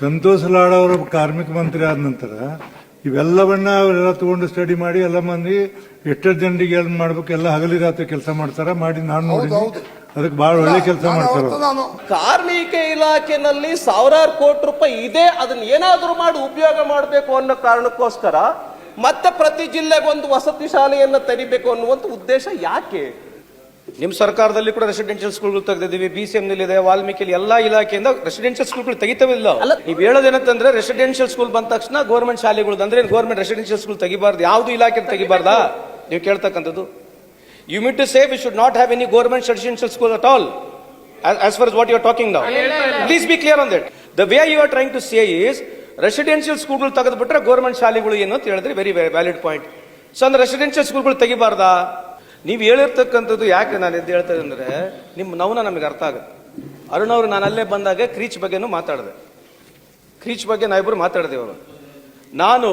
ಸಂತೋಷ್ ಲಾಡ್ ಅವರು ಕಾರ್ಮಿಕ ಮಂತ್ರಿ ಆದ ನಂತರ ಇವೆಲ್ಲವನ್ನ ಅವರೆಲ್ಲ ತಗೊಂಡು ಸ್ಟಡಿ ಮಾಡಿ ಎಲ್ಲ ಮಂದಿ ಎಷ್ಟೆಷ್ಟು ಜನರಿಗೆ ಏನ್ ಮಾಡ್ಬೇಕು ಎಲ್ಲ ಹಗಲಿ ರಾತ್ರಿ ಕೆಲಸ ಮಾಡ್ತಾರ? ಮಾಡಿ ನಾನು ನೋಡಿ ಅದಕ್ಕೆ ಬಹಳ ಒಳ್ಳೆ ಕೆಲಸ ಮಾಡ್ತಾರ ಕಾರ್ಮಿಕ ಇಲಾಖೆನಲ್ಲಿ ಸಾವಿರಾರು ಕೋಟಿ ರೂಪಾಯಿ ಇದೆ ಅದನ್ನ ಏನಾದ್ರೂ ಮಾಡಿ ಉಪಯೋಗ ಮಾಡಬೇಕು ಅನ್ನೋ ಕಾರಣಕ್ಕೋಸ್ಕರ ಮತ್ತೆ ಪ್ರತಿ ಜಿಲ್ಲೆಗೆ ಒಂದು ವಸತಿ ಶಾಲೆಯನ್ನ ತೆರಿಬೇಕು ಅನ್ನುವಂತ ಉದ್ದೇಶ ಯಾಕೆ? ನಿಮ್ಮ ಸರ್ಕಾರದಲ್ಲಿ ಕೂಡ ರೆಸಿಡೆನ್ಷಿಯಲ್ ಸ್ಕೂಲ್ಗಳು ತೆಗೆದಿದ್ದೀವಿ. ಬಿ ಸಿ ಇದೆ ವಾಲ್ಮೀಕಿಲಿ ಎಲ್ಲ ಇಲಾಖೆಯಿಂದ ರೆಸಿಡೆನ್ಷಿಯಲ್ ಸ್ಕೂಲ್ಗಳು ತೆಗಿತವಿಲ್ಲ ಅಲ್ಲ. ನೀವು ಹೇಳೋದೇನಂತಂದ್ರೆ ರೆಸಿಡೆನ್ಷಿಯಲ್ ಸ್ಕೂಲ್ ಬಂದ ತಕ್ಷಣ ಗೌರ್ಮೆಂಟ್ ಶಾಲೆಗಳು ಅಂದ್ರೆ ಗೌರ್ಮೆಂಟ್ ರೆಸಿಡೆನ್ಷಿಯಲ್ ಸ್ಕೂಲ್ ತೆಗಿಬಾರ್ದು ಯಾವ್ದು ಇಲಾಖೆ ತೆಗಿಬಾರ್ದಾ? ನೀವು ಕೇಳ್ತಕ್ಕಂಥದ್ದು. You meant to say we should not have any government residential school at all as far is what you are talking now please be clear on that. The way you are trying to say is residential ಸ್ಕೂಲ್ಗಳು ತೆಗೆದುಬಿಟ್ರೆ government ಶಾಲೆಗಳು ಏನು ಅಂತ ಹೇಳಿದ್ರೆ very valid point so ಅಂದ್ರೆ residential ಸ್ಕೂಲ್ಗಳು ತೆಗಿಬಾರ್ದಾ? ನೀವು ಹೇಳಿರ್ತಕ್ಕಂಥದ್ದು ಯಾಕೆ ನಾನು ಎದ್ದು ಹೇಳ್ತೇನೆ ಅಂದರೆ ನಿಮ್ಮ ನೌನ ನಮಗೆ ಅರ್ಥ ಆಗುತ್ತೆ. ಅರುಣ್ ಅವರು ನಾನು ಅಲ್ಲೇ ಬಂದಾಗ ಕ್ರೀಚ್ ಬಗ್ಗೆನೂ ಮಾತಾಡಿದೆ. ಕ್ರೀಚ್ ಬಗ್ಗೆ ನಾವಿಬ್ಬರು ಅವರು ನಾನು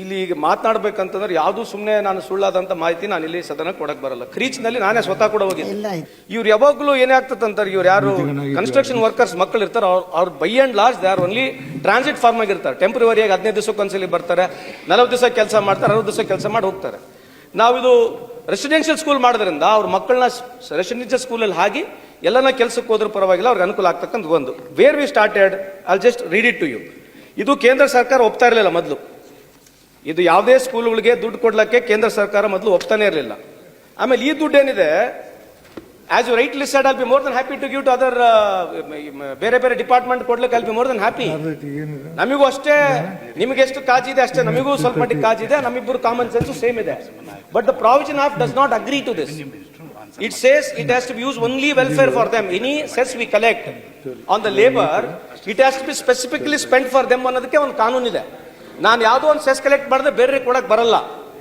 ಇಲ್ಲಿ ಈಗ ಮಾತನಾಡ್ಬೇಕಂತಂದ್ರೆ ಯಾವುದು ಸುಮ್ಮನೆ ನಾನು ಸುಳ್ಳಾದಂತ ಮಾಹಿತಿ ನಾನು ಇಲ್ಲಿ ಸದನ ಕೊಡಕ್ಕೆ ಬರಲ್ಲ. ಕ್ರೀಚ್ನಲ್ಲಿ ನಾನೇ ಸ್ವತಃ ಕೂಡ ಹೋಗಿದ್ದೆ. ಇವ್ರು ಯಾವಾಗಲೂ ಏನೇ ಆಗ್ತದಂತಾರೆ ಇವ್ರು ಯಾರು ಕನ್ಸ್ಟ್ರಕ್ಷನ್ ವರ್ಕರ್ಸ್ ಮಕ್ಕಳು ಇರ್ತಾರೆ ಅವ್ರು ಅವ್ರು by and last they are only transit form ಆಗಿರ್ತಾರೆ. ಟೆಂಪ್ರವರಿಯಾಗಿ ಹದಿನೈದು ದಿವಸಕ್ಕೆ ಒಂದ್ಸಲಿ ಬರ್ತಾರೆ ನಲವತ್ತು ದಿವಸ ಕೆಲಸ ಮಾಡ್ತಾರೆ ಅರವತ್ತು ದಿವಸ ಕೆಲಸ ಮಾಡಿ ಹೋಗ್ತಾರೆ. ನಾವಿದು ರೆಸಿಡೆನ್ಷಿಯಲ್ ಸ್ಕೂಲ್ ಮಾಡೋದ್ರಿಂದ ಅವ್ರ ಮಕ್ಕಳನ್ನ ರೆಸಿಡೆನ್ಷಿಯಲ್ ಸ್ಕೂಲಲ್ಲಿ ಹಾಕಿ ಎಲ್ಲನ ಕೆಲಸಕ್ಕೆ ಹೋದ್ರ ಪರವಾಗಿಲ್ಲ, ಅವ್ರಿಗೆ ಅನುಕೂಲ ಆಗ್ತಕ್ಕಂಥ ಒಂದು. Where we started I'll just read it to you ಇದು ಕೇಂದ್ರ ಸರ್ಕಾರ ಒಪ್ತಾ ಇರಲಿಲ್ಲ ಮೊದಲು. ಇದು ಯಾವುದೇ ಸ್ಕೂಲ್ಗಳಿಗೆ ದುಡ್ಡು ಕೊಡ್ಲಿಕ್ಕೆ ಕೇಂದ್ರ ಸರ್ಕಾರ ಮೊದಲು ಒಪ್ತಾನೆ ಇರಲಿಲ್ಲ. ಆಮೇಲೆ ಈ ದುಡ್ಡು ಏನಿದೆ as you right said I'll be more than happy to give to other ಬೇರೆ ಬೇರೆ ಡಿಪಾರ್ಟ್ಮೆಂಟ್ ಕೊಡ್ಲಿಕ್ಕೆ I'll be more than happy ನಮಗೂ ಅಷ್ಟೇ ನಿಮಗೆ ಎಷ್ಟು ಕಾಜಿದೆ ಅಷ್ಟೇ ನಮಗೂ ಸ್ವಲ್ಪ ಮಟ್ಟಿಗೆ ಕಾಜಿದೆ ನಮ್ಮಿಬ್ಬರು ಕಾಮನ್ ಸೆನ್ಸ್ ಸೇಮ್ ಇದೆ. But the provision of does not agree to this it says it has to use only welfare for them any cess we collect on the labour it has to be specifically spend for them ಅನ್ನೋದಕ್ಕೆ ಒಂದು ಕಾನೂನು ಇದೆ. ನಾನು ಯಾವುದೋ ಒಂದು cess collect ಮಾಡಿದ್ರೆ ಬೇರೆ ಕೊಡಕ್ ಬರಲ್ಲ.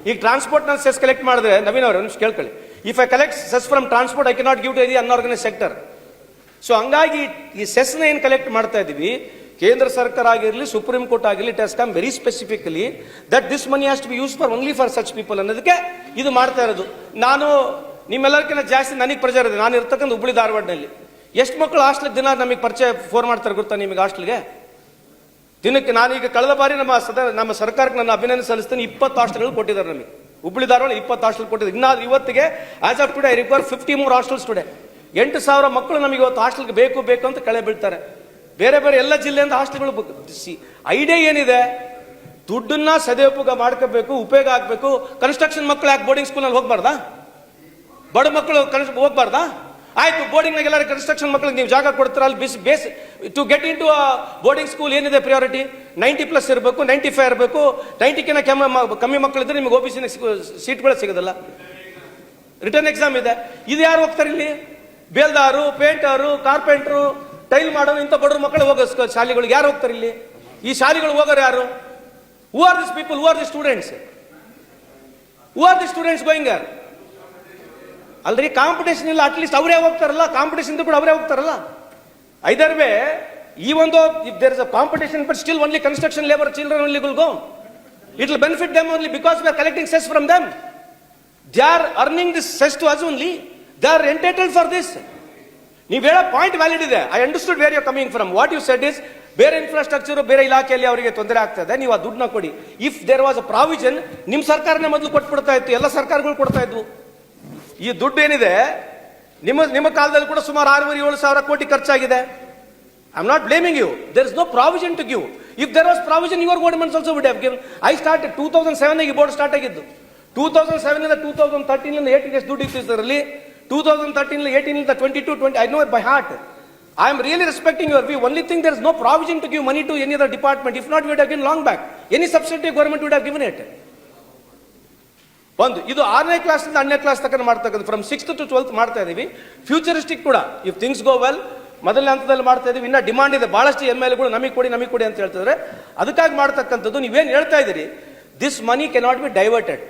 ಈಗ ಟ್ರಾನ್ಸ್ಪೋರ್ಟ್ನಲ್ಲಿ ಸೆಸ್ ಕಲೆಕ್ಟ್ ಮಾಡಿದ್ರೆ ನವೀನ್ ಅವ್ರೆ ನಿಮಿಷ ಕೇಳ್ಕೊಳ್ಳಿ. If I collect cess from transport I cannot give to any unorganise sector so ಹಂಗಾಗಿ ಈ ಸೆಸ್ನ ಏನು ಕಲೆಕ್ಟ್ ಮಾಡ್ತಾ ಇದ್ದೀವಿ ಕೇಂದ್ರ ಸರ್ಕಾರ ಆಗಿರಲಿ ಸುಪ್ರೀಂ ಕೋರ್ಟ್ ಆಗಿರಲಿ it has come very specifically that this money has to be use for only for such people ಅನ್ನೋದಕ್ಕೆ ಇದು ಮಾಡ್ತಾ ಇರೋದು. ನಾನು ನಿಮ್ಮೆಲ್ಲರಿಗಿಂತ ಜಾಸ್ತಿ ನನಗೆ ಪ್ರಚಾರ ಇದೆ. ನಾನು ಇರ್ತಕ್ಕಂಥ ಹುಬ್ಳಿ ಧಾರವಾಡನಲ್ಲಿ ಎಷ್ಟು ಮಕ್ಕಳು ಹಾಸ್ಟೆಲ್ ದಿನ ನಮಗೆ ಪರಿಚಯ ಫೋನ್ ಮಾಡ್ತಾರೆ ಗೊತ್ತಾ ನಿಮಗೆ ಹಾಸ್ಟೆಲ್ಗೆ ದಿನಕ್ಕೆ ನಾನೀಗ ಕಳೆದ ಬಾರಿ ನಮ್ಮ ಸದ, ನಮ್ಮ ಸರ್ಕಾರಕ್ಕೆ ನನ್ನ ಅಭಿನಂದನೆ ಸಲ್ಲಿಸ್ತೀನಿ. ಇಪ್ಪತ್ತು ಹಾಸ್ಟೆಲ್ಗಳು ಕೊಟ್ಟಿದ್ದಾರೆ ನಮಗೆ. ಹುಬ್ಳಿ ಧಾರವಾಡ ಇಪ್ಪತ್ತು ಹಾಸ್ಟೆಲ್ ಕೊಟ್ಟಿದೆ ಇನ್ನಾದ್ರೂ ಇವತ್ತಿಗೆ as of today I require fifty more hostels today ಎಂಟು ಸಾವಿರ ಮಕ್ಕಳು ನಮಗೆ ಇವತ್ತು ಹಾಸ್ಟೆಲ್ಗೆ ಬೇಕು ಬೇಕು ಅಂತ ಕಳೆ ಬೀಳ್ತಾರೆ. ಬೇರೆ ಬೇರೆ ಎಲ್ಲ ಜಿಲ್ಲೆಯಿಂದ ಹಾಸ್ಟೆಲ್ಗಳು ಐಡಿಯಾ ಏನಿದೆ? ದುಡ್ಡನ್ನ ಸದುಪಯೋಗ ಮಾಡ್ಕೋಬೇಕು, ಉಪಯೋಗ ಆಗಬೇಕು. ಕನ್ಸ್ಟ್ರಕ್ಷನ್ ಮಕ್ಕಳು ಯಾಕೆ ಬೋರ್ಡಿಂಗ್ ಸ್ಕೂಲಲ್ಲಿ ಹೋಗ್ಬಾರ್ದಾ? ಬಡ ಮಕ್ಕಳು ಕನ್ಸ್ ಹೋಗ್ಬಾರ್ದಾ? ಆಯ್ತು ಬೋರ್ಡಿಂಗ್ ನಾಗ ಎಲ್ಲರೂ ಕನ್ಸ್ಟ್ರಕ್ಷನ್ ಮಕ್ಕಳಿಗೆ ನೀವು ಜಾಗ ಕೊಡ್ತೀರ? ಅಲ್ಲಿ ಬಿಸ್ base to get into boarding school ಏನಿದೆ ಪ್ರಿಯಾರಿಟಿ ನೈಂಟಿ ಪ್ಲಸ್ ಇರಬೇಕು ನೈಂಟಿ ಫೈವ್ ಇರಬೇಕು ನೈಂಟಿಕಿನ ಕಮ್ಮಿ ಮಕ್ಕಳಿದ್ರೆ ನಿಮಗೆ ಓ ಬಿ ಸಿ ಸೀಟ್ಗಳು ಸಿಗೋದಿಲ್ಲ. ರಿಟರ್ನ್ ಎಕ್ಸಾಮ್ ಇದೆ. ಇದು ಯಾರು ಹೋಗ್ತಾರೆ ಇಲ್ಲಿ? ಬೇಲ್ದಾರು, ಪೇಂಟರು ಕಾರ್ಪೆಂಟ್ರು ಟೈಲ್ ಮಾಡೋರು, ಇಂಥ ಬಡವ್ರ ಮಕ್ಕಳು ಹೋಗೋ ಶಾಲೆಗಳಿಗೆ ಯಾರು ಹೋಗ್ತಾರೆ ಇಲ್ಲಿ? ಈ ಶಾಲೆಗಳು ಹೋಗೋರು ಯಾರು? Who are this people who are the students who are the students going ಯಾರು ಅಲ್ರಿ ಕಾಂಪಿಟೇಷನ್ ಇಲ್ಲ ಅಟ್ಲೀಸ್ಟ್ ಅವರೇ ಹೋಗ್ತಾರಲ್ಲ ಕಾಂಪಿಟೇಷನ್ ಕೂಡ ಅವರೇ ಹೋಗ್ತಾರಲ್ಲ. ಐದರ್ ವೇ, ಈ ಒಂದು there is a competition but still only construction labour children only Gul go it will benefit them only because we are collecting cess from them they are earning this cess to us only they are entitled for this ನೀವು ಹೇಳೋ point valid ಇದೆ. I understood where you coming from what you said is ಬೇರೆ infrastructure ಬೇರೆ ಇಲಾಖೆಯಲ್ಲಿ ಅವರಿಗೆ ತೊಂದರೆ ಆಗ್ತದೆ, ನೀವು ಆ ದುಡ್ಡನ್ನ ಕೊಡಿ. If there was a provision ನಿಮ್ಮ ಸರ್ಕಾರನೇ ಮೊದಲು ಕೊಟ್ಬಿಡ್ತಾ ಇತ್ತು, ಎಲ್ಲ ಸರ್ಕಾರಗಳು ಕೊಡ್ತಾ ಇದ್ವು. ಈ ದುಡ್ಡು ಏನಿದೆ? ನಿಮ್ಮ ನಿಮ್ಮ ಕಾಲದಲ್ಲಿ ಕೂಡ ಸುಮಾರು ಆರೂವರೆ, ಏಳು ಸಾವಿರ ಕೋಟಿ ಖರ್ಚಾಗಿದೆ. I am not blaming you there is no provision to give if there was provision your government also would have give I start two thousand seven ಈ ಬೋರ್ಡ್ ಸ್ಟಾರ್ಟ್ ಆಗಿದ್ದು. ಟೂ ತೌಸಂಡ್ ಸೆವೆನ್ ಇಂದ two thousand thirteen ಇಂದ ಏಟಿಗೆ ಎಷ್ಟು ದುಡ್ಡು ಇತ್ತು ಇದರಲ್ಲಿ. Two thousand thirteen eighteen ಇಂದ twenty to twenty I know by heart I am really respecting your we only thing there is no provision to give money to any other department if not would have given long back any subsidy government would have given it ಒಂದು, ಇದು ಆರನೇ class ಇಂದ ಹನ್ನೆರಡು class ತನಕ ಮಾಡ್ತಕ್ಕಂಥ from sixth to twelfth ಮಾಡ್ತಾ ಇದೀವಿ. Futuristic ಕೂಡ ಇಫ್ ಥಿಂಗ್ಸ್ ಗೋ ವೆಲ್ ಮೊದಲನೇ ಹಂತದಲ್ಲಿ ಮಾಡ್ತಾ ಇದೀವಿ. ಇನ್ನ ಡಿಮಾಂಡ್ ಇದೆ, ಬಹಳಷ್ಟು ಎಂ ಎಲ್ಗಳು ನಮಗೆ ಕೊಡಿ ನಮಗೆ ಕೊಡಿ ಅಂತ ಹೇಳ್ತಿದ್ರೆ. ಅದಕ್ಕಾಗಿ ಮಾಡ್ತಕ್ಕಂಥದ್ದು, ನೀವೇನು ಹೇಳ್ತಾ ಇದ್ದೀರಿ this money cannot be diverted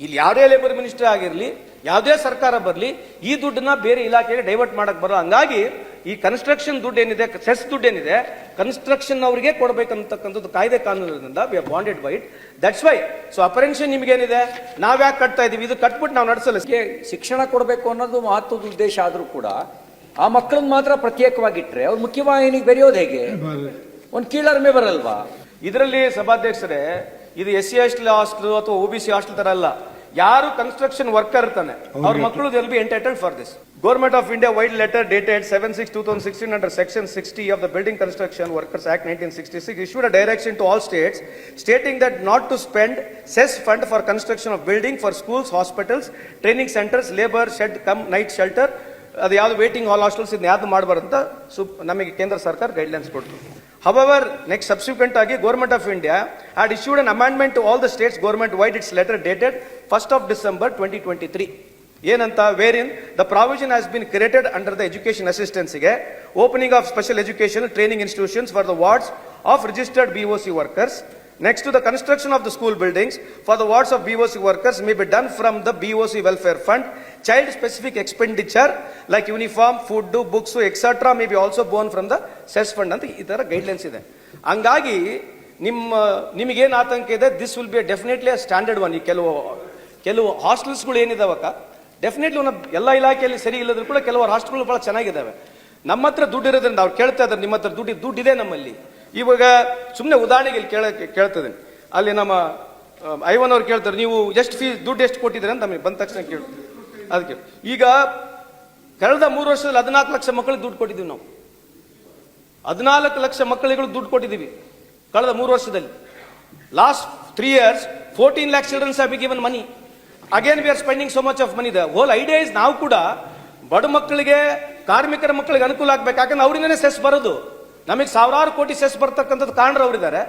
ಇಲ್ಲಿ ಯಾರೇ ಲೇಬರ್ ಮಿನಿಸ್ಟರ್ ಆಗಿರಲಿ ಯಾವುದೇ ಸರ್ಕಾರ ಬರಲಿ ಈ ದುಡ್ಡನ್ನ ಬೇರೆ ಇಲಾಖೆಗೆ ಡೈವರ್ಟ್ ಮಾಡಕ್ ಬರಲ್ಲ. ಹಂಗಾಗಿ ಈ ಕನ್ಸ್ಟ್ರಕ್ಷನ್ ದುಡ್ಡು ಏನಿದೆ ಸೆಸ್ ದುಡ್ಡು ಏನಿದೆ ಕನ್ಸ್ಟ್ರಕ್ಷನ್ ಅವರಿಗೆ ಕೊಡಬೇಕಂತಕ್ಕಂಥದ್ದು ಕಾಯ್ದೆ ಕಾನೂನಿನಿಂದ we bonded wait that's why so apprehension ನಿಮ್ಗೇನಿದೆ ನಾವ್ ಯಾಕೆ ಕಟ್ತಾ ಇದೀವಿ ಇದು ಕಟ್ಬಿಟ್ಟು ನಾವು ನಡೆಸಲ್ಲ. ಶಿಕ್ಷಣ ಕೊಡಬೇಕು ಅನ್ನೋದು ಮಹತ್ವದ ಉದ್ದೇಶ ಆದರೂ ಕೂಡ ಆ ಮಕ್ಕಳನ್ನ ಮಾತ್ರ ಪ್ರತ್ಯೇಕವಾಗಿಟ್ರೆ ಅವ್ರು ಮುಖ್ಯವಾಹಿನಿಗೆ ಬೆರೆಯೋದು ಹೇಗೆ? ಒಂದು ಕೀಳರ್ಮೆ ಬರಲ್ವಾ? ಇದರಲ್ಲಿ ಸಭಾಧ್ಯಕ್ಷರೇ ಇದು ಎಸ್ ಸಿ ಹಾಸ್ಟೆಲ್ ಹಾಸ್ಟೆಲ್ ಅಥವಾ ಒ ಬಿ ಸಿ ಹಾಸ್ಟೆಲ್ ತರ ಅಲ್ಲ. ಯಾರು ಕನ್ಸ್ಟ್ರಕ್ಷನ್ ವರ್ಕರ್ ಇರ್ತಾನೆ ಅವ್ರ ಮಕ್ಕಳು will be entitle for this government of India vide letter dated seven six two thousand sixteen under section sixty of the building construction workers act nineteen sixty six issued a direction to all states stating that not to spend cess fund for construction of building for schools hospitals training centres labour shed cum night shelter ಅದು ಯಾವ್ದು waiting ಹಾಲ್ hostels ಇದನ್ನ ಯಾವ್ದು ಮಾಡಬಾರ್ದು ಅಂತ ಸುಪ್ ನಮಗೆ ಕೇಂದ್ರ ಸರ್ಕಾರ guidelines ಕೊಡ್ತು. ಹವರ್ ನೆಕ್ಸ್ಟ್ ಸಬ್ಸಿಕ್ವೆಂಟ್ ಆಗಿ government of India had issued an amendment to all the states government vide its letter dated first of December twenty twenty three ಏನಂತ where in the provision has been created under the education ಅಸಿಸ್ಟೆನ್ಸ್ಗೆ opening of special education training institutions for the wards of registered BOC workers Next to the construction of the school buildings for the wards of BOC workers may be done from the BOC welfare fund. Child specific expenditure like uniform, food, books, etc. may be also borne from the CES fund ಅಂತ ಈ ತರ guidelines ಇದೆ ಹಂಗಾಗಿ ನಿಮ್ಮ ನಿಮಗೇನು ಆತಂಕ ಇದೆ this will be definitely standard one ಕೆಲವು ಕೆಲವು ಹಾಸ್ಟೆಲ್ಸ್ಗಳು ಏನಿದಾವಕ್ಕ ಡೆಫಿನೆಟ್ಲಿ ಒಂದು ಎಲ್ಲ ಇಲಾಖೆಯಲ್ಲಿ ಸರಿ ಇಲ್ಲದ್ರು ಕೂಡ ಕೆಲವು ಹಾಸ್ಟೆಲ್ಗಳು ಭಾಳ ಚೆನ್ನಾಗಿದ್ದಾವೆ ನಮ್ಮ ಹತ್ರ ದುಡ್ಡು ಇರೋದ್ರಿಂದ ಅವ್ರು ಕೇಳ್ತಾ ಇದ್ದಾರೆ ನಿಮ್ಮ ಹತ್ರ ದುಡ್ಡು ದುಡ್ಡಿದೆ ನಮ್ಮಲ್ಲಿ ಇವಾಗ ಸುಮ್ಮನೆ ಉದಾಹರಣೆಗೆ ಇಲ್ಲಿ ಕೇಳ ಕೇಳ್ತದೆ ಅಲ್ಲಿ ನಮ್ಮ ಐವನ್ ಅವ್ರು ಕೇಳ್ತಾರೆ, ನೀವು ಎಷ್ಟು ಫೀಸ್ ದುಡ್ಡು ಎಷ್ಟು ಕೊಟ್ಟಿದ್ದೀರಿ? ಅಂತ ನಮಗೆ ಬಂದ ತಕ್ಷಣ ಕೇಳ ಅದಕ್ಕೆ, ಈಗ ಕಳೆದ ಮೂರು ವರ್ಷದಲ್ಲಿ ಹದಿನಾಲ್ಕು ಲಕ್ಷ ಮಕ್ಕಳಿಗೆ ದುಡ್ಡು ಕೊಟ್ಟಿದ್ದೀವಿ ನಾವು. ಹದಿನಾಲ್ಕು ಲಕ್ಷ ಮಕ್ಕಳಿಗೆ ದುಡ್ಡು ಕೊಟ್ಟಿದ್ದೀವಿ ಕಳೆದ ಮೂರು ವರ್ಷದಲ್ಲಿ. Last three years fourteen lakh children have be given money again we are spending so much of money the whole idea is ನಾವು ಕೂಡ ಬಡ ಮಕ್ಕಳಿಗೆ, ಕಾರ್ಮಿಕರ ಮಕ್ಕಳಿಗೆ ಅನುಕೂಲ ಆಗ್ಬೇಕು. ಯಾಕಂದ್ರೆ ಅವರಿಂದನೇ ಸೆಸ್ ಬರೋದು. ನಮಗೆ ಸಾವಿರಾರು ಕೋಟಿ ಸೆಸ್ ಬರ್ತಕ್ಕಂಥದ್ದು ಕಾರಣರು ಅವರಿದ್ದಾರೆ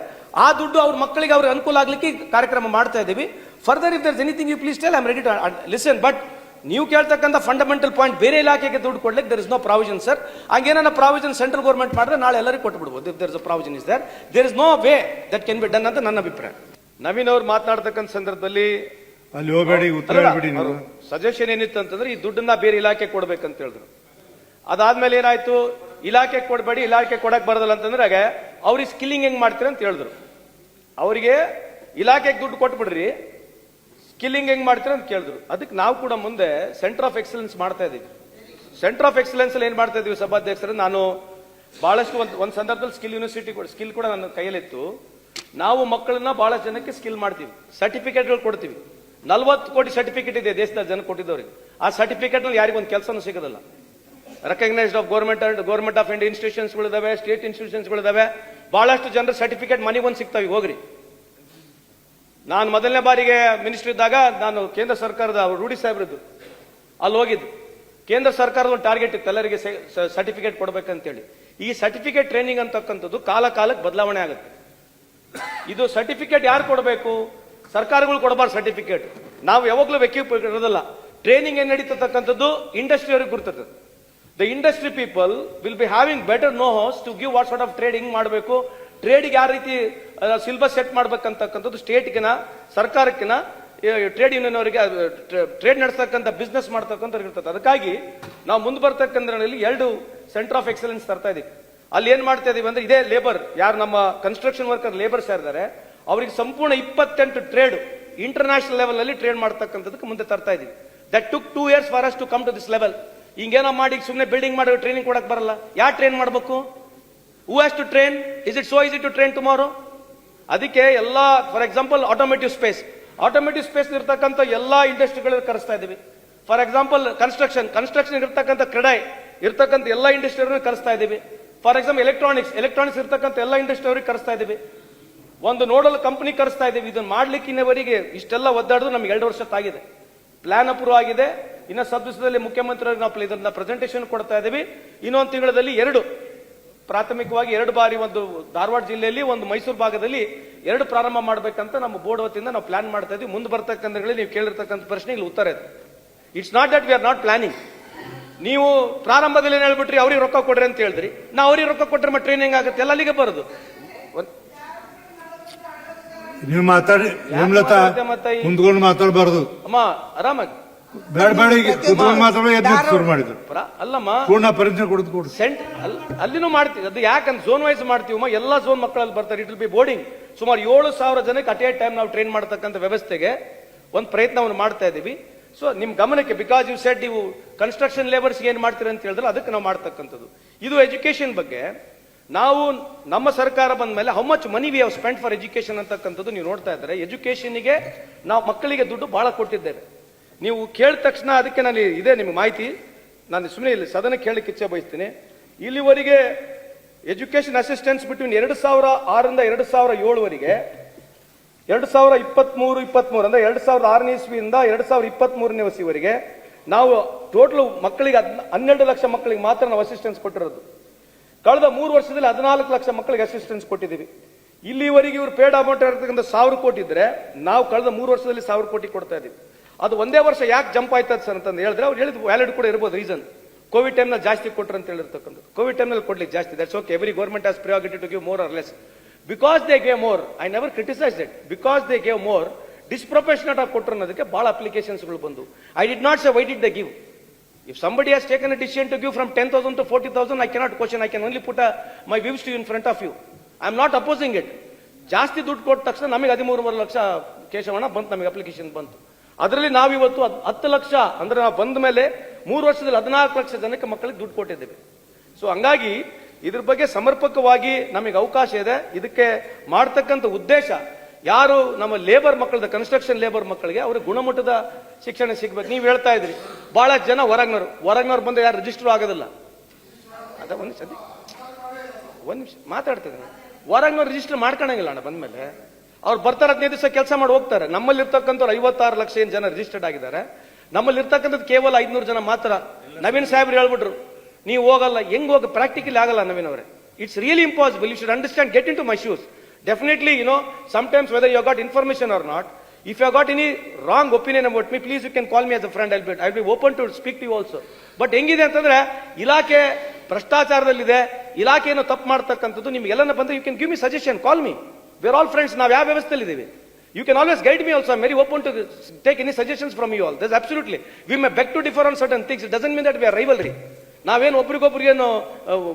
ಆ ದುಡ್ಡು ಅವ್ರ ಮಕ್ಕಳಿಗೆ ಅವ್ರಿಗೆ ಅನುಕೂಲ ಆಗ್ಲಿಕ್ಕೆ ಕಾರ್ಯಕ್ರಮ ಮಾಡ್ತಾ ಇದ್ದೀವಿ. Further if there's anything you please tell I'm am ready to listen but ನೀವು ಕೇಳ್ತಕ್ಕಂಥ ಫಂಡಮೆಂಟಲ್ ಪಾಯಿಂಟ್ ಬೇರೆ ಇಲಾಖೆಗೆ ದುಡ್ಡು ಕೊಡ್ಲಿಕ್ಕೆ there is no provision sir ಹಂಗೇನ ಪ್ರಾವಿಷನ್ ಸೆಂಟ್ರಲ್ ಗೌರ್ಮೆಂಟ್ ಮಾಡಿದ್ರೆ ನಾಳೆ ಎಲ್ಲರಿಗೂ ಕೊಟ್ಬಿಡ್ಬೋದು if there is provision is there there is no way that can be done ಅಂತ ನನ್ನ ಅಭಿಪ್ರಾಯ. ನವೀನ್ ಅವ್ರು ಮಾತನಾಡ್ತಕ್ಕಂಥ ಸಂದರ್ಭದಲ್ಲಿ ಅಲ್ಲಿ ಹೋಗಬೇಡಿ ಉತ್ತರ ಹೇಳ್ಬಿಡಿ ನೀವು. ಸಜೆಷನ್ ಏನಿತ್ತು ಅಂತಂದ್ರೆ ಈ ದುಡ್ಡನ್ನ ಬೇರೆ ಇಲಾಖೆ ಕೊಡ್ಬೇಕಂತ ಹೇಳಿದ್ರು. ಅದಾದ್ಮೇಲೆ ಏನಾಯ್ತು? ಇಲಾಖೆ ಕೊಡಬೇಡಿ ಇಲಾಖೆ ಕೊಡಕ್ ಬರದಲ್ಲ ಅಂತಂದ್ರೆ ಹಾಗೆ ಅವ್ರಿಗೆ ಸ್ಕಿಲ್ಲಿಂಗ್ ಹೆಂಗ್ ಮಾಡ್ತೀರ ಅಂತ ಹೇಳಿದ್ರು. ಅವರಿಗೆ ಇಲಾಖೆಗೆ ದುಡ್ಡು ಕೊಟ್ಬಿಡ್ರಿ ಸ್ಕಿಲ್ಲಿಂಗ್ ಹೆಂಗ್ ಮಾಡ್ತೀರ ಅಂತ ಕೇಳಿದ್ರು. ಅದಕ್ಕೆ ನಾವು ಕೂಡ ಮುಂದೆ ಸೆಂಟರ್ ಆಫ್ ಎಕ್ಸಲೆನ್ಸ್ ಮಾಡ್ತಾ ಇದೀವಿ. ಸೆಂಟರ್ ಆಫ್ ಎಕ್ಸಲೆನ್ಸ್ ಅಲ್ಲಿ ಏನ್ ಮಾಡ್ತಾ ಇದೀವಿ ಸಭಾಧ್ಯಕ್ಷರು, ನಾನು ಬಹಳಷ್ಟು ಒಂದು ಒಂದು ಸಂದರ್ಭದಲ್ಲಿ ಸ್ಕಿಲ್ ಯೂನಿವರ್ಸಿಟಿ ಸ್ಕಿಲ್ ಕೂಡ ನನ್ನ ಕೈಯಲ್ಲಿತ್ತು. ನಾವು ಮಕ್ಕಳನ್ನ ಬಹಳ ಜನಕ್ಕೆ ಸ್ಕಿಲ್ ಮಾಡ್ತೀವಿ. ಸರ್ಟಿಫಿಕೇಟ್ಗಳು ಕೊಡ್ತೀವಿ. ನಲ್ವತ್ತು ಕೋಟಿ ಸರ್ಟಿಫಿಕೇಟ್ ಇದೆ ದೇಶದ ಜನ ಕೊಟ್ಟಿದ್ದವ್ರಿಗೆ. ಆ ಸರ್ಟಿಫಿಕೇಟ್ನಲ್ಲಿ ಯಾರಿಗೊಂದು ಕೆಲಸನೂ ಸಿಗೋದಿಲ್ಲ. Recognised of government and government of India ಇನ್ಸ್ಟಿಟ್ಯೂಷನ್ಸ್ಗಳಿದಾವೆ state ಇನ್ಸ್ಟಿಟ್ಯೂಷನ್ಸ್ಗಳಿದಾವೆ ಬಹಳಷ್ಟು ಜನರ ಸರ್ಟಿಫಿಕೇಟ್ ಮನೆಗೆ ಒಂದು ಸಿಗ್ತಾವೆ ಹೋಗ್ರಿ. ನಾನು ಮೊದಲನೇ ಬಾರಿಗೆ ಮಿನಿಸ್ಟರ್ ಇದ್ದಾಗ ನಾನು ಕೇಂದ್ರ ಸರ್ಕಾರದ ರೂಢಿ ಸಾಹೇಬ್ರದ್ದು. ಅಲ್ಲಿ ಹೋಗಿದ್ದು. ಕೇಂದ್ರ ಸರ್ಕಾರದ ಒಂದು ಟಾರ್ಗೆಟ್ ಇತ್ತು, ಎಲ್ಲರಿಗೆ ಸರ್ಟಿಫಿಕೇಟ್ ಕೊಡ್ಬೇಕಂತೇಳಿ. ಈ ಸರ್ಟಿಫಿಕೇಟ್ ಟ್ರೈನಿಂಗ್ ಅಂತಕ್ಕಂಥದ್ದು ಕಾಲ ಕಾಲಕ್ಕೆ ಬದಲಾವಣೆ ಆಗುತ್ತೆ. ಇದು ಸರ್ಟಿಫಿಕೇಟ್ ಯಾರು ಕೊಡಬೇಕು? ಸರ್ಕಾರಗಳು ಕೊಡಬಾರ್ದು ಸರ್ಟಿಫಿಕೇಟ್ ನಾವು ಯಾವಾಗಲೂ ವ್ಯಕ್ತಿ ಇರೋದಲ್ಲ ಟ್ರೈನಿಂಗ್ ಏನು ನಡೀತಕ್ಕಂಥದ್ದು ಇಂಡಸ್ಟ್ರಿ ಅವ್ರಿಗೆ ಗುರ್ತದೆ the industry people will be having better know house to give what sort of trade ಹಿಂಗ್ ಮಾಡಬೇಕು. ಟ್ರೇಡ್ಗೆ ಯಾವ ರೀತಿ ಸಿಲ್ಬಸ್ ಸೆಟ್ ಮಾಡ್ಬೇಕಂತಕ್ಕಂಥದ್ದು ಸ್ಟೇಟ್ಗಿನ ಸರ್ಕಾರಕ್ಕಿನ ಟ್ರೇಡ್ ಯೂನಿಯನ್ ಅವರಿಗೆ ಟ್ರೇಡ್ ನಡೆಸ್ತಕ್ಕಂಥ ಬಿಸ್ನೆಸ್ ಮಾಡ್ತಕ್ಕಂಥ ಇರ್ತದೆ. ಅದಕ್ಕಾಗಿ ನಾವು ಮುಂದೆ ಬರ್ತಕ್ಕಂಥದ್ರಲ್ಲಿ ಎರಡು ಸೆಂಟರ್ ಆಫ್ ಎಕ್ಸಲೆನ್ಸ್ ತರ್ತಾ ಇದೀವಿ. ಅಲ್ಲಿ ಏನ್ ಮಾಡ್ತಾ ಇದೀವಿ ಅಂದ್ರೆ ಇದೇ ಲೇಬರ್ ಯಾರು ನಮ್ಮ ಕನ್ಸ್ಟ್ರಕ್ಷನ್ ವರ್ಕರ್ ಲೇಬರ್ ಸೇರಿದ್ದಾರೆ ಅವ್ರಿಗೆ ಸಂಪೂರ್ಣ ಇಪ್ಪತ್ತೆಂಟು ಟ್ರೇಡ್ ಇಂಟರ್ನ್ಯಾಷನಲ್ ಲೆವೆಲ್ ಅಲ್ಲಿ ಟ್ರೇಡ್ ಮಾಡ್ತಕ್ಕಂಥದಕ್ಕೆ ಮುಂದೆ ತರ್ತಾ ಇದೀವಿ. That took two years for us to come to this level ಹಿಂಗೇನೋ ಮಾಡಿ ಸುಮ್ಮನೆ ಬಿಲ್ಡಿಂಗ್ ಮಾಡೋ ಟ್ರೈನಿಂಗ್ ಕೊಡಕ್ ಬರಲ್ಲ. ಯಾವ ಟ್ರೈನ್ ಮಾಡಬೇಕು? Who has to train is it so is it to train tomorrow ಅದಕ್ಕೆ ಎಲ್ಲ for example automotive space automotive space ಇರ್ತಕ್ಕಂಥ ಎಲ್ಲ ಇಂಡಸ್ಟ್ರಿಗಳಲ್ಲಿ ಕರೆಸ್ತಾ ಇದೀವಿ. ಫಾರ್ ಎಕ್ಸಾಂಪಲ್ ಕನ್ಸ್ಟ್ರಕ್ಷನ್ ಕನ್ಸ್ಟ್ರಕ್ಷನ್ ಇರ್ತಕ್ಕಂಥ ಕ್ರೆಡೈ ಇರ್ತಕ್ಕಂಥ ಎಲ್ಲ ಇಂಡಸ್ಟ್ರಿ ಕರೆಸ್ತಾ ಇದೀವಿ. ಫಾರ್ ಎಕ್ಸಾಂಪಲ್ ಎಲೆಕ್ಟ್ರಾನಿಕ್ಸ್ ಎಲೆಕ್ಟ್ರಾನಿಕ್ಸ್ ಇರ್ತಕ್ಕಂಥ ಎಲ್ಲ ಇಂಡಸ್ಟ್ರಿ ಅವ್ರಿಗೆ ಕರೆಸ್ತಾ ಇದೀವಿ. ಒಂದು ನೋಡಲ್ ಕಂಪನಿ ಕರೆಸ್ತಾ ಇದೀವಿ. ಇದನ್ನ ಮಾಡ್ಲಿಕ್ಕೆ ಇನ್ನವರೆಗೆ ಇಷ್ಟೆಲ್ಲ ಒದ್ದಾಡೋದು ನಮ್ಗೆ ಎರಡು ವರ್ಷ ತಾಗಿದೆ. ಪ್ಲಾನ್ ಅಪ್ರೂವ್ ಆಗಿದೆ. ಇನ್ನ ಸಬ್ ದಿವಸದಲ್ಲಿ ಮುಖ್ಯಮಂತ್ರಿ ನಾವು ಇದನ್ನ ಪ್ರೆಸೆಂಟೇಷನ್ ಕೊಡ್ತಾ ಇದ್ದೀವಿ ಇನ್ನೊಂದು ತಿಂಗಳಲ್ಲಿ ಎರಡು ಪ್ರಾಥಮಿಕವಾಗಿ ಎರಡು ಬಾರಿ ಒಂದು ಧಾರವಾಡ ಜಿಲ್ಲೆಯಲ್ಲಿ ಒಂದು ಮೈಸೂರು ಭಾಗದಲ್ಲಿ ಎರಡು ಪ್ರಾರಂಭ ಮಾಡಬೇಕಂತ ನಮ್ಮ ಬೋರ್ಡ್ ವತಿಯಿಂದ ನಾವು ಪ್ಲಾನ್ ಮಾಡ್ತಾ ಇದ್ವಿ. ಮುಂದೆ ಬರ್ತಕ್ಕಂಥಗಳಲ್ಲಿ ನೀವು ಕೇಳಿರ್ತಕ್ಕಂಥ ಪ್ರಶ್ನೆಗೆ ಇಲ್ಲಿ ಉತ್ತರ ಇದೆ. It's not that we are not planning ನೀವು ಪ್ರಾರಂಭದಲ್ಲಿ ಏನು ಹೇಳ್ಬಿಟ್ರಿ ಅವ್ರಿಗೆ ರೊಕ್ಕ ಕೊಡ್ರಿ ಅಂತ ಹೇಳಿದ್ರಿ. ನಾ ಅವ್ರಿಗೆ ರೊಕ್ಕ ಕೊಟ್ಟರೆ ಮತ್ತೆ ಟ್ರೈನಿಂಗ್ ಆಗುತ್ತೆ ಎಲ್ಲ ಅಲ್ಲಿಗೆ ಬರೋದು. ನೀವು ಮಾತಾಡಿ ಮುಂದ್ಕೊಂಡು ಮಾತಾಡಬಾರ್ದು. ಅಮ್ಮ ಆರಾಮಾಗಿ. ಅಲ್ಲಮ್ಮ. ಪೂರ್ಣ ಪರಿಚಯ ಕೊಡದು ಕೊಡು. ಸೆಂಟ್ ಅಲ್ಲಿನೂ ಮಾಡ್ತೀವಿ. ಅದು ಯಾಕಂದ್ರೆ ಝೋನ್ ವೈಸ್ ಮಾಡ್ತೀವಮ್ಮ ಎಲ್ಲಾ ಝೋನ್ ಮಕ್ಕಳಲ್ಲಿ ಬರ್ತಾರೆ. ಇಟ್ ವಿಲ್ ಬಿ ಬೋರ್ಡಿಂಗ್ ಸುಮಾರು ಏಳು ಸಾವಿರ ಜನಕ್ಕೆ ಅಟ್ ಎ ಟೈಮ್ ನಾವು ಟ್ರೈನ್ ಮಾಡ್ತಕ್ಕಂಥ ವ್ಯವಸ್ಥೆಗೆ ಒಂದು ಪ್ರಯತ್ನವನ್ನು ಮಾಡ್ತಾ ಇದೀವಿ ಸೊ ನಿಮ್ ಗಮನಕ್ಕೆ ಬಿಕಾಸ್ ಯು ಸೆಡ್ ನೀವು ಕನ್ಸ್ಟ್ರಕ್ಷನ್ ಲೇಬರ್ಸ್ ಏನ್ ಮಾಡ್ತೀರ ಅಂತ ಹೇಳಿದ್ರೆ ಅದಕ್ಕೆ ನಾವು ಮಾಡ್ತಕ್ಕಂಥದ್ದು. ಇದು ಎಜುಕೇಶನ್ ಬಗ್ಗೆ. ನಾವು ನಮ್ಮ ಸರ್ಕಾರ ಬಂದ ಮೇಲೆ how much money we have spend for education ಅಂತಕ್ಕಂಥದ್ದು ನೀವು ನೋಡ್ತಾ ಇದ್ದಾರೆ. ಎಜುಕೇಶನ್ಗೆ ನಾವು ಮಕ್ಕಳಿಗೆ ದುಡ್ಡು ಬಹಳ ಕೊಟ್ಟಿದ್ದೇವೆ. ನೀವು ಕೇಳಿದ ತಕ್ಷಣ ಅದಕ್ಕೆ ನಾನು ಇದೆ ನಿಮ್ಗೆ ಮಾಹಿತಿ. ನಾನು ಸುಮ್ಮನೆ ಇಲ್ಲಿ ಸದನಕ್ಕೆ ಹೇಳಕ್ಕೆ ಇಚ್ಛೆ ಬಯಸ್ತೀನಿ. ಇಲ್ಲಿವರೆಗೆ ಎಜುಕೇಷನ್ ಅಸಿಸ್ಟೆನ್ಸ್ ಬಿಟ್ವೀನ್ ಎರಡು ಸಾವಿರ ಆರರಿಂದ ಎರಡು ಸಾವಿರ ಏಳುವರೆಗೆ, ಎರಡು ಸಾವಿರ ಇಪ್ಪತ್ತ್ಮೂರು ಇಪ್ಪತ್ತ್ಮೂರು ಅಂದರೆ ಎರಡು ಸಾವಿರದ ಆರನೇ ಇಸ್ವಿಯಿಂದ ಎರಡು ಸಾವಿರದ ಇಪ್ಪತ್ತ್ಮೂರನೇ ವಸಿವರೆಗೆ ನಾವು ಟೋಟಲ್ ಮಕ್ಕಳಿಗೆ ಹನ್ನೆರಡು ಲಕ್ಷ ಮಕ್ಕಳಿಗೆ ಮಾತ್ರ ನಾವು ಅಸಿಸ್ಟೆನ್ಸ್ ಕೊಟ್ಟಿರೋದು. ಕಳೆದ ಮೂರು ವರ್ಷದಲ್ಲಿ ಹದಿನಾಲ್ಕು ಲಕ್ಷ ಮಕ್ಕಳಿಗೆ ಅಸಿಸ್ಟೆನ್ಸ್ ಕೊಟ್ಟಿದ್ದೀವಿ. ಇಲ್ಲಿವರೆಗೆ ಇವರು ಪೇಡ್ ಅಮೌಂಟ್ ಇರತಕ್ಕಂಥ ಸಾವಿರ ಕೋಟಿ ಇದ್ದರೆ ನಾವು ಕಳೆದ ಮೂರು ವರ್ಷದಲ್ಲಿ ಸಾವಿರ ಕೋಟಿ ಕೊಡ್ತಾ ಇದೀವಿ ಅದು ಒಂದೇ ವರ್ಷ ಯಾಕೆ ಜಂಪ್ ಆಯ್ತದ ಸರ್ ಅಂತಂದು ಹೇಳಿದ್ರೆ ಅವ್ರು ಹೇಳಿದ್ ವ್ಯಾಲಿಡ್ ಕೂಡ ಇರ್ಬೋದು ರೀಸನ್ ಕೋವಿಡ್ ಟೈಮ್ನಲ್ಲಿ ಜಾಸ್ತಿ ಕೊಟ್ರು ಅಂತ ಹೇಳಿರ್ತಕ್ಕಂಥದ್ದು. ಕೋವಿಡ್ ಟೈಮ್ನಲ್ಲಿ ಕೊಡ್ಲಿಕ್ಕೆ ಜಾಸ್ತಿ. That's okay every government has priority to give more or less because they gave more I never criticise it because they gave more disproportionate ಆಗಿ ಕೊಟ್ಟರು ಅನ್ನೋದಕ್ಕೆ ಭಾಳ ಅಪ್ಲಿಕೇಶನ್ಸ್ಗಳು ಬಂದು I did not say why did the give If somebody has taken a decision to give from 10,000 to 40,000, I cannot question, I question I can only my views to in front of you I am not opposing it. ಜಾಸ್ತಿ ದುಡ್ಡು ಕೊಟ್ಟ ತಕ್ಷಣ ನಮಗೆ ಹದಿಮೂರುವರೆ ಲಕ್ಷ ಕೇಶವಣ ಬಂತು ನಮಗೆ application ಬಂತು. ಅದರಲ್ಲಿ ನಾವಿವತ್ತು ಹತ್- ಹತ್ತು ಲಕ್ಷ, ಅಂದ್ರೆ ನಾವು ಬಂದ ಮೇಲೆ ಮೂರು ವರ್ಷದಲ್ಲಿ ಹದಿನಾಲ್ಕು ಲಕ್ಷ ಜನಕ್ಕೆ ಮಕ್ಕಳಿಗೆ ದುಡ್ಡು ಕೊಟ್ಟಿದ್ದೇವೆ. ಸೊ ಹಂಗಾಗಿ ಇದ್ರ ಬಗ್ಗೆ ಸಮರ್ಪಕವಾಗಿ ನಮಗೆ ಅವಕಾಶ ಇದೆ. ಇದಕ್ಕೆ ಮಾಡ್ತಕ್ಕಂಥ ಉದ್ದೇಶ, ಯಾರು ನಮ್ಮ ಲೇಬರ್ ಮಕ್ಕಳದ ಕನ್ಸ್ಟ್ರಕ್ಷನ್ ಲೇಬರ್ ಮಕ್ಕಳಿಗೆ ಅವ್ರಿಗೆ ಗುಣಮಟ್ಟದ ಶಿಕ್ಷಣ ಸಿಗ್ಬೇಕು. ನೀವು ಹೇಳ್ತಾ ಇದ್ರಿ, ಬಹಳ ಜನ ಹೊರಗ್ನವ್ರು ಹೊರಗ್ನವ್ರು ಬಂದ್ರೆ ಯಾರು ರಿಜಿಸ್ಟರ್ ಆಗೋದಿಲ್ಲ. ಅದ ಒಂದು ಸತಿ ಒಂದ್ ನಿಮಿಷ ಮಾತಾಡ್ತಿದ್ದೀನಿ ಹೊರಗ್ನವ್ರು ರಿಜಿಸ್ಟರ್ ಮಾಡ್ಕೊಳಂಗಿಲ್ಲ ಅಣ್ಣ, ಬಂದ್ಮೇಲೆ. ಅವ್ರು ಬರ್ತಾರೆ ಹದಿನೈದು ದಿವಸ ಕೆಲಸ ಮಾಡಿ ಹೋಗ್ತಾರೆ. ನಮ್ಮಲ್ಲಿ ಇರ್ತಕ್ಕಂಥವ್ರು ಐವತ್ತಾರು ಲಕ್ಷ ಏನು ಜನ ರಿಜಿಸ್ಟರ್ಡ್ ಆಗಿದ್ದಾರೆ. ನಮ್ಮಲ್ಲಿ ಇರ್ತಕ್ಕಂಥದ್ದು ಕೇವಲ ಐದುನೂರು ಜನ ಮಾತ್ರ. ನವೀನ್ ಸಾಹೇಬ್ರು ಹೇಳ್ಬಿಟ್ರು, ನೀವು ಹೋಗಲ್ಲ, ಹೆಂಗ್ ಹೋಗ ಪ್ರಾಕ್ಟಿಕಲಿ ಆಗಲ್ಲ ನವೀನ್ ಅವರೇ it's really impossible you should understand get into my shoes definitely you know sometimes whether you got information or not if you got any wrong opinion about me please you can call me as a friend I'll bit I be open to speak to also but ಹೆಂಗಿದೆ ಅಂತಂದ್ರೆ, ಇಲಾಖೆ ಭ್ರಷ್ಟಾಚಾರದಲ್ಲಿದೆ, ಇಲಾಖೆಯನ್ನು ತಪ್ಪು ಮಾಡ್ತಕ್ಕಂಥದ್ದು ನಿಮ್ಗೆಲ್ಲ ಬಂದ್ರೆ you can give me suggestion call me where all friends ನಾವು ಯಾವ ವ್ಯವಸ್ಥೆಯಲ್ಲಿ ಇದ್ದೀವಿ you can always guide me also very open to take any suggestions from you all thus absolutely we may beg to differ on certain things doesn't mean that we are rivalry ನಾವೇನು ಒಬ್ರಿಗೊಬ್ರಿಗೇನು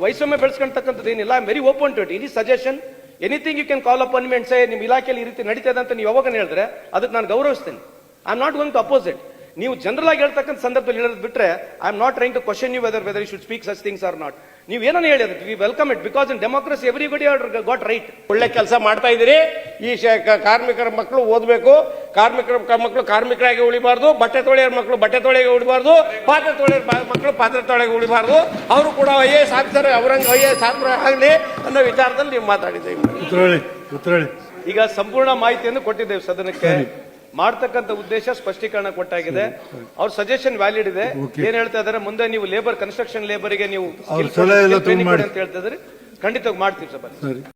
ವೈಷಮ್ಯ ಬೆಳೆಸ್ಕೊಂತಕ್ಕಂಥದ್ದು ಏನಿಲ್ಲ. I very open to it any suggestion anything you can call up and say ನಿಮ್ಮ ಇಲಾಖೆಯಲ್ಲಿ ಈ ರೀತಿ ನಡೀತದೆ ಅಂತ ನೀವು ಯಾವಾಗ ಹೇಳಿದ್ರೆ, ಅದಕ್ಕೆ ನಾನು ಗೌರವಿಸ್ತೇನೆ. I am not going to oppose it ನೀವು ಜನರಲ್ ಆಗಿ ಹೇಳ್ತಕ್ಕಂಥ ಸಂದರ್ಭದಲ್ಲಿ ಹೇಳೋದು ಬಿಟ್ರೆ I am not trying to question you whether whether you should speak such things or not ನೀವು ಏನೋ ಹೇಳಿ ಅದಕ್ಕೆ? We welcome it because in democracy everybody got right ಒಳ್ಳೆ ಕೆಲಸ ಮಾಡ್ತಾ ಇದ್ದೀರಿ. ಈ ಶ- ಕಾರ್ಮಿಕರ ಮಕ್ಕಳು ಓದಬೇಕು. ಕಾರ್ಮಿಕರ ಮಕ್ಕಳು ಕಾರ್ಮಿಕರಾಗಿ ಉಳಿಬಾರ್ದು. ಬಟ್ಟೆ ತೊಳೆಯೋರ ಮಕ್ಕಳು ಬಟ್ಟೆ ತೊಳೆಗೆ ಉಳಿಬಾರ್ದು. ಪಾತ್ರೆ ತೊಳೆಯೋರ ಬ- ಮಕ್ಕಳು ಪಾತ್ರೆ ತೊಳೆಗೆ ಉಳಿಬಾರ್ದು. ಅವರು ಕೂಡ ಐ ಎ ಎಸ್ ಆಫೀಸರ್ ಅವರಂಗ ಐ ಎ ಎಸ್ ಆಗಲಿ ಅನ್ನೋ ವಿಚಾರದಲ್ಲಿ ನೀವು ಮಾತಾಡಿದ್ದೀವಿ ಈಗ ಸಂಪೂರ್ಣ ಮಾಹಿತಿಯನ್ನು ಕೊಟ್ಟಿದ್ದೇವೆ ಸದನಕ್ಕೆ. ಮಾಡ್ತಕ್ಕಂಥ ಉದ್ದೇಶ ಸ್ಪಷ್ಟೀಕರಣ ಕೊಟ್ಟಾಗಿದೆ. ಅವ್ರ ಸಜೆಷನ್ ವ್ಯಾಲಿಡ್ ಇದೆ. ಏನ್ ಹೇಳ್ತಾ ಇದಾರೆ? ಮುಂದೆ ನೀವು ಲೇಬರ್ ಕನ್ಸ್ಟ್ರಕ್ಷನ್ ಲೇಬರ್ಗೆ ನೀವು. ಅಂತ ಹೇಳ್ತಾ ಇದ್ರೆ. ಖಂಡಿತವಾಗಿ ಮಾಡ್ತೀವಿ ಸರ್ ಸರಿ.